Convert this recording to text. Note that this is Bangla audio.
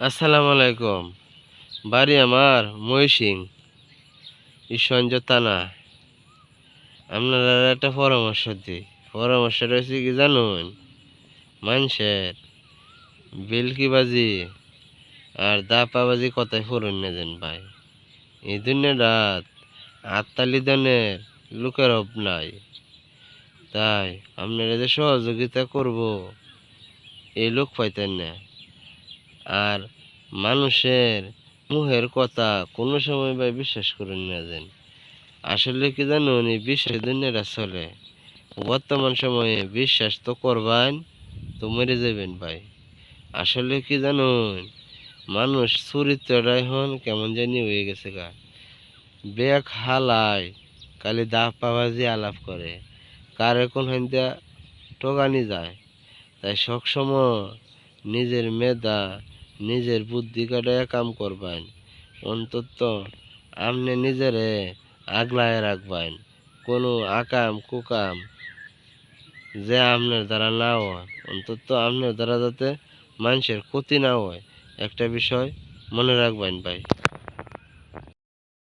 আসসালামু আলাইকুম। বাড়ি আমার মহিষিং ঈশ্বঞ্জ থানা। আপনারা একটা পরামর্শ দিই। পরামর্শ রয়েছে কি জানুন? মানুষের বেলকিবাজি আর দাপাবাজি কথায় ফুরন নেবেন ভাই। এই দিনে রাত আত্মালি দানের লোকের অভাব নাই। তাই আপনারা যে সহযোগিতা করব, এই লোক পাইতেন না। আর মানুষের মুহের কথা কোনো সময় ভাই বিশ্বাস করেন না যেন। আসলে কি জানুন এই বিশ্বাস দুনিয়াটা চলে। বর্তমান সময়ে বিশ্বাস তো করবেন, তো মরে যাবেন ভাই। আসলে কি জানুন মানুষ চরিত্রটা এখন কেমন জানি হয়ে গেছে গা। বেক হালায় খালি দাপাবাজি আলাপ করে, কার এখন হাইন্দা টোকানি যায়। তাই সবসময় নিজের মেধা নিজের বুদ্ধি কাটায় কাম করবেন। অন্তত আপনি নিজেরে আগলায় রাখবেন। কোনো আকাম কুকাম যে আপনার দ্বারা না হয়, অন্তত আপনার দ্বারা যাতে মানুষের ক্ষতি না হয়। একটা বিষয় মনে রাখবেন ভাই।